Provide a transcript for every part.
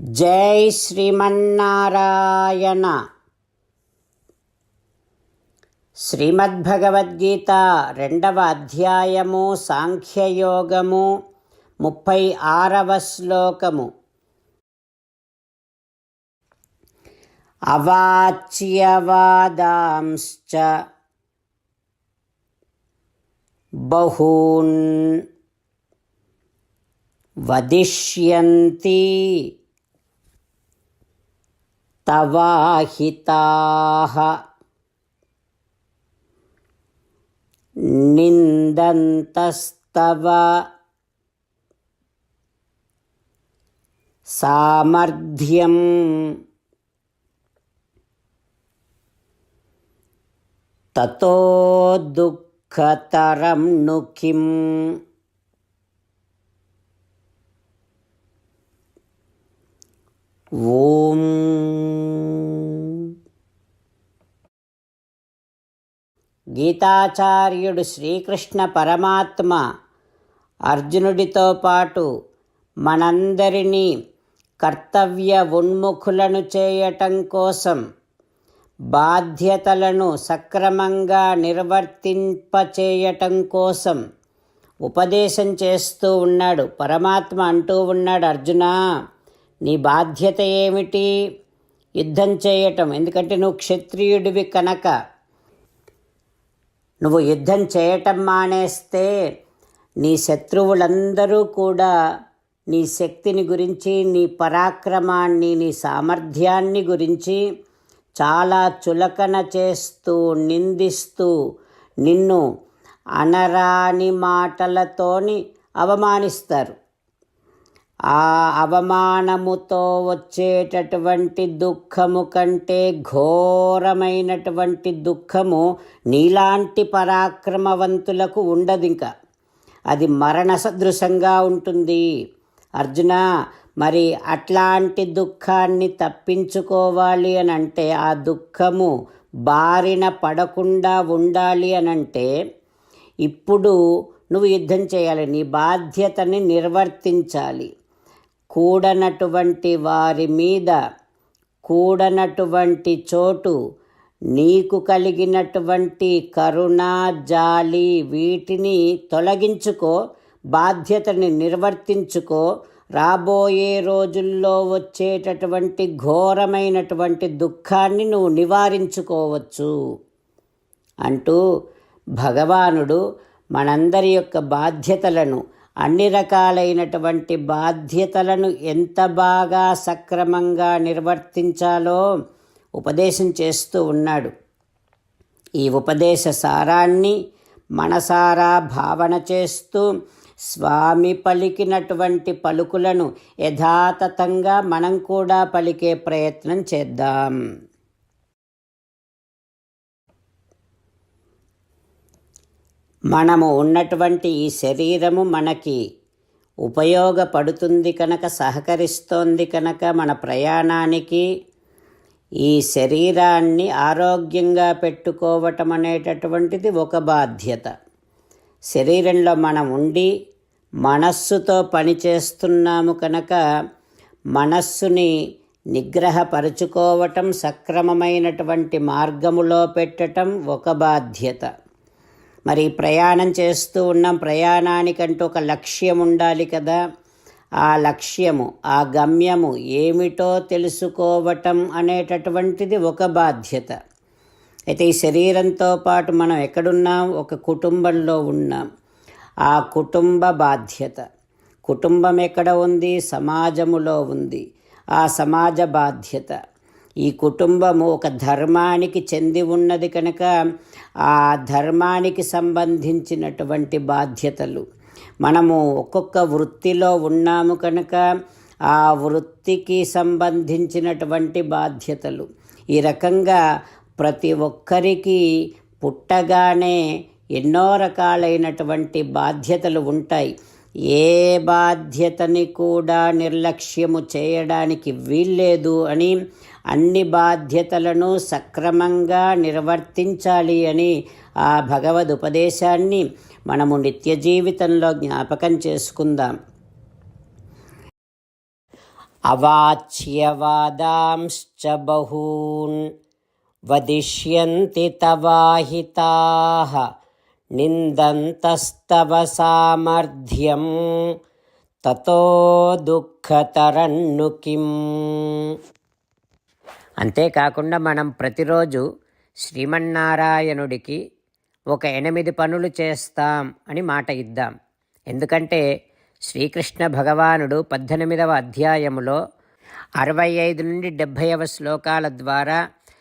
జై శ్రీమన్నారాయణ. శ్రీమద్భగవద్గీత రెండవ అధ్యాయము సాంఖ్యయోగము ముప్పై ఆరవ శ్లోకము. అవాచ్యవాదాంశ్చ బహూన్ వదిష్యంతి తవాహితాः నిందంతస్తవ సామర్థ్యం తతో దుఃఖతరం ను కిం ఓం. గీతాచార్యుడు శ్రీకృష్ణ పరమాత్మ అర్జునుడితో పాటు మనందరినీ కర్తవ్య ఉన్ముఖులను చేయటం కోసం బాధ్యతలను సక్రమంగా నిర్వర్తింపచేయటం కోసం ఉపదేశం చేస్తూ ఉన్నాడు. పరమాత్మ అంటూ ఉన్నాడు అర్జునా. నీ బాధ్యత ఏమిటి? యుద్ధం చేయటం. ఎందుకంటే నువ్వు క్షత్రియుడివి కనుక. నువ్వు యుద్ధం చేయటం మానేస్తే నీ శత్రువులందరూ కూడా నీ శక్తిని గురించి నీ పరాక్రమాన్ని నీ సామర్థ్యాన్ని గురించి చాలా చులకన చేస్తూ నిందిస్తూ నిన్ను అనరాని మాటలతోని అవమానిస్తారు. ఆ అవమానముతో వచ్చేటటువంటి దుఃఖము కంటే ఘోరమైనటువంటి దుఃఖము నీలాంటి పరాక్రమవంతులకు ఉండదు ఇంకా అది మరణ సదృశంగా ఉంటుంది. అర్జున మరి అట్లాంటి దుఃఖాన్ని తప్పించుకోవాలి అని అంటే ఆ దుఃఖము బారిన పడకుండా ఉండాలి అని అంటే ఇప్పుడు నువ్వు యుద్ధం చేయాలి. నీ బాధ్యతని నిర్వర్తించాలి. కూడనటువంటి వారి మీద కూడనటువంటి చోటు నీకు కలిగినటువంటి కరుణ జాలి వీటిని తొలగించుకో బాధ్యతని నిర్వర్తించుకో రాబోయే రోజుల్లో వచ్చేటటువంటి ఘోరమైనటువంటి దుఃఖాన్ని నువ్వు నివారించుకోవచ్చు. అంటూ భగవానుడు మనందరి యొక్క బాధ్యతలను అన్ని రకాలైనటువంటి బాధ్యతలను ఎంత బాగా సక్రమంగా నిర్వర్తించాలో ఉపదేశం చేస్తూ ఉన్నాడు. ఈ ఉపదేశ సారాన్ని మనసారా భావన చేస్తూ స్వామి పలికినటువంటి పలుకులను యథాతథంగా మనం కూడా పలికే ప్రయత్నం చేద్దాం. మనము ఉన్నటువంటి ఈ శరీరము మనకి ఉపయోగపడుతుంది కనుక సహకరిస్తోంది కనుక మన ప్రయాణానికి ఈ శరీరాన్ని ఆరోగ్యంగా పెట్టుకోవటం అనేటటువంటిది ఒక బాధ్యత. శరీరంలో మనం ఉండి మనస్సుతో పనిచేస్తున్నాము కనుక మనస్సుని నిగ్రహపరుచుకోవటం సక్రమమైనటువంటి మార్గములో పెట్టటం ఒక బాధ్యత. మరి ప్రయాణం చేస్తూ ఉన్నాం. ప్రయాణానికంటూ ఒక లక్ష్యం ఉండాలి కదా. ఆ లక్ష్యము ఆ గమ్యము ఏమిటో తెలుసుకోవటం అనేటటువంటిది ఒక బాధ్యత. అయితే ఈ శరీరంతో పాటు మనం ఎక్కడున్నాం? ఒక కుటుంబంలో ఉన్నాం. ఆ కుటుంబ బాధ్యత. కుటుంబం ఎక్కడ ఉంది? సమాజములో ఉంది. ఆ సమాజ బాధ్యత. ఈ కుటుంబము ఒక ధర్మానికి చెంది ఉన్నది కనుక ఆ ధర్మానికి సంబంధించినటువంటి బాధ్యతలు. మనము ఒక్కొక్క వృత్తిలో ఉన్నాము కనుక ఆ వృత్తికి సంబంధించినటువంటి బాధ్యతలు. ఈ రకంగా ప్రతి ఒక్కరికి పుట్టగానే ఎన్నో రకాలైనటువంటి బాధ్యతలు ఉంటాయి. ఏ బాధ్యతని కూడా నిర్లక్ష్యము చేయడానికి వీల్లేదు అని అన్ని బాధ్యతలను సక్రమంగా నిర్వర్తించాలి అని ఆ భగవద్ ఉపదేశాన్ని మనము నిత్య జీవితంలో జ్ఞాపకం చేసుకుందాం. అవాచ్యవాదాంశ్చ బహూన్ వదిష్యంతి తవాహితాః నిందంతస్తవ సామర్థ్యం తతో దుఃఖతరన్ను కిం. అంతేకాకుండా మనం ప్రతిరోజు శ్రీమన్నారాయణుడికి ఒక ఎనిమిది పనులు చేస్తాం అని మాట ఇద్దాం. ఎందుకంటే శ్రీకృష్ణ భగవానుడు పద్దెనిమిదవ అధ్యాయములో అరవై ఐదు నుండి డెబ్భైవ శ్లోకాల ద్వారా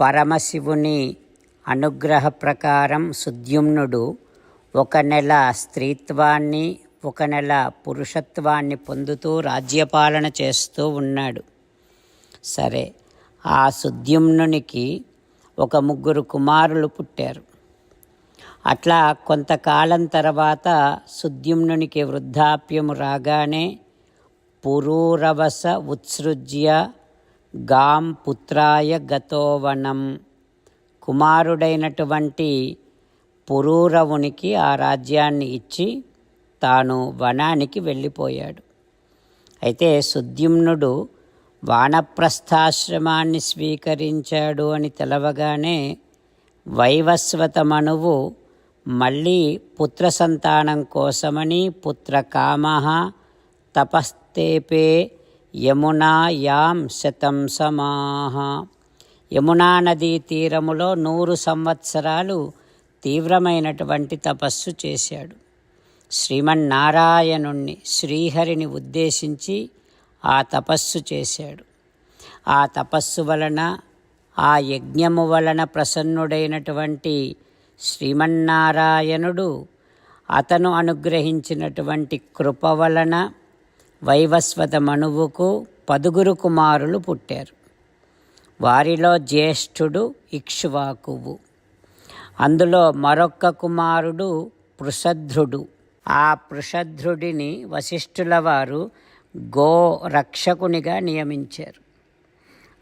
పరమశివుని అనుగ్రహ ప్రకారం సుద్యుమ్నుడు ఒక నెల స్త్రీత్వాన్ని ఒక నెల పురుషత్వాన్ని పొందుతూ రాజ్యపాలన చేస్తూ ఉన్నాడు. సరే ఆ సుద్యుమ్నునికి ఒక ముగ్గురు కుమారులు పుట్టారు. అట్లా కొంతకాలం తర్వాత సుద్యుమ్నునికి వృద్ధాప్యము రాగానే పురూరవస ఉత్సృజ్య గాం పుత్రాయ గతోవనం. కుమారుడైనటువంటి పురూరవునికి ఆ రాజ్యాన్ని ఇచ్చి తాను వనానికి వెళ్ళిపోయాడు. అయితే సుద్యుమ్నుడు వానప్రస్థాశ్రమాన్ని స్వీకరించాడు అని తెలవగానే వైవస్వత మనువు మళ్ళీ పుత్ర సంతానం కోసమని పుత్రకామ తపస్తేపే యమునా యాం శతం సమాహ. యమునా నదీ తీరములో నూరు సంవత్సరాలు తీవ్రమైనటువంటి తపస్సు చేశాడు. శ్రీమన్నారాయణుణ్ణి శ్రీహరిని ఉద్దేశించి ఆ తపస్సు చేశాడు. ఆ తపస్సు వలన ఆ యజ్ఞము వలన ప్రసన్నుడైనటువంటి శ్రీమన్నారాయణుడు అతను అనుగ్రహించినటువంటి కృప వలన వైవస్వత మనువుకు పదుగురు కుమారులు పుట్టారు. వారిలో జ్యేష్ఠుడు ఇక్ష్వాకువు. అందులో మరొక్క కుమారుడు పృషధ్రుడు. ఆ పృషధ్రుడిని వశిష్ఠుల వారు గో రక్షకునిగా నియమించారు.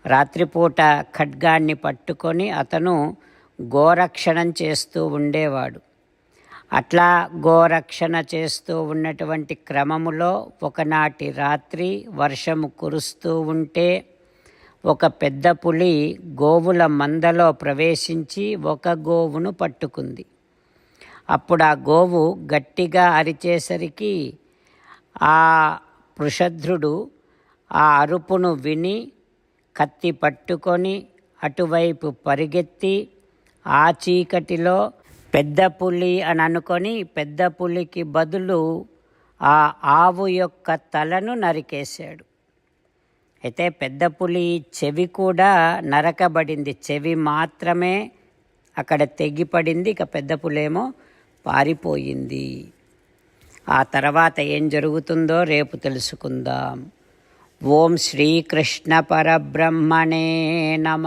రాత్రిపూట ఖడ్గాన్ని పట్టుకొని అతను గోరక్షణం చేస్తూ ఉండేవాడు. అట్లా గోరక్షణ చేస్తూ ఉన్నటువంటి క్రమములో ఒకనాటి రాత్రి వర్షము కురుస్తూ ఉంటే ఒక పెద్ద పులి గోవుల మందలో ప్రవేశించి ఒక గోవును పట్టుకుంది. అప్పుడు ఆ గోవు గట్టిగా అరిచేసరికి ఆ పృషధ్రుడు ఆ అరుపును విని కత్తి పట్టుకొని అటువైపు పరిగెత్తి ఆ చీకటిలో పెద్ద పులి అని అనుకొని పెద్ద పులికి బదులు ఆ ఆవు యొక్క తలను నరికేశాడు. అయితే పెద్ద పులి చెవి కూడా నరకబడింది. చెవి మాత్రమే అక్కడ తెగిపడింది. ఇక పెద్ద పులేమో పారిపోయింది. ఆ తర్వాత ఏం జరుగుతుందో రేపు తెలుసుకుందాం. ఓం శ్రీకృష్ణ పరబ్రహ్మణే నమ.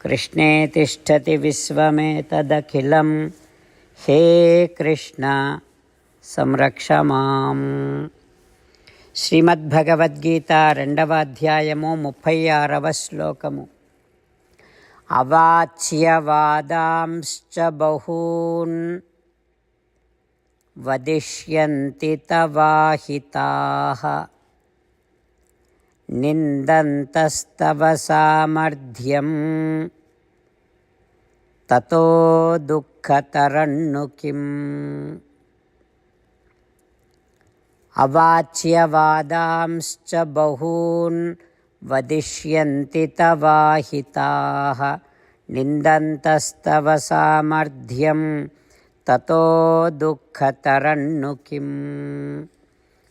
कृष्णे तिष्ठति विश्वमेतदखिलं हे कृष्ण సంరక్ష మాం శ్రీమద్భగవద్గీత రెండవ అధ్యాయము ముప్పై ఆరవ శ్లోకము అవాచ్యవాదాంశ్చ బహూన్ వదిష్యంతి తవాహితాః నిందంతస్తవ సామర్థ్యం. తతో దుఃఖతరన్ను కిం. అవాచ్యవాదాంశ్చ బహూన్ వదిష్యంతి తవాహితాః. నిందంతస్తవ సామర్థ్యం తతో దుఃఖతరన్ను కిం.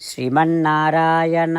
శ్రీమన్నారాయణ.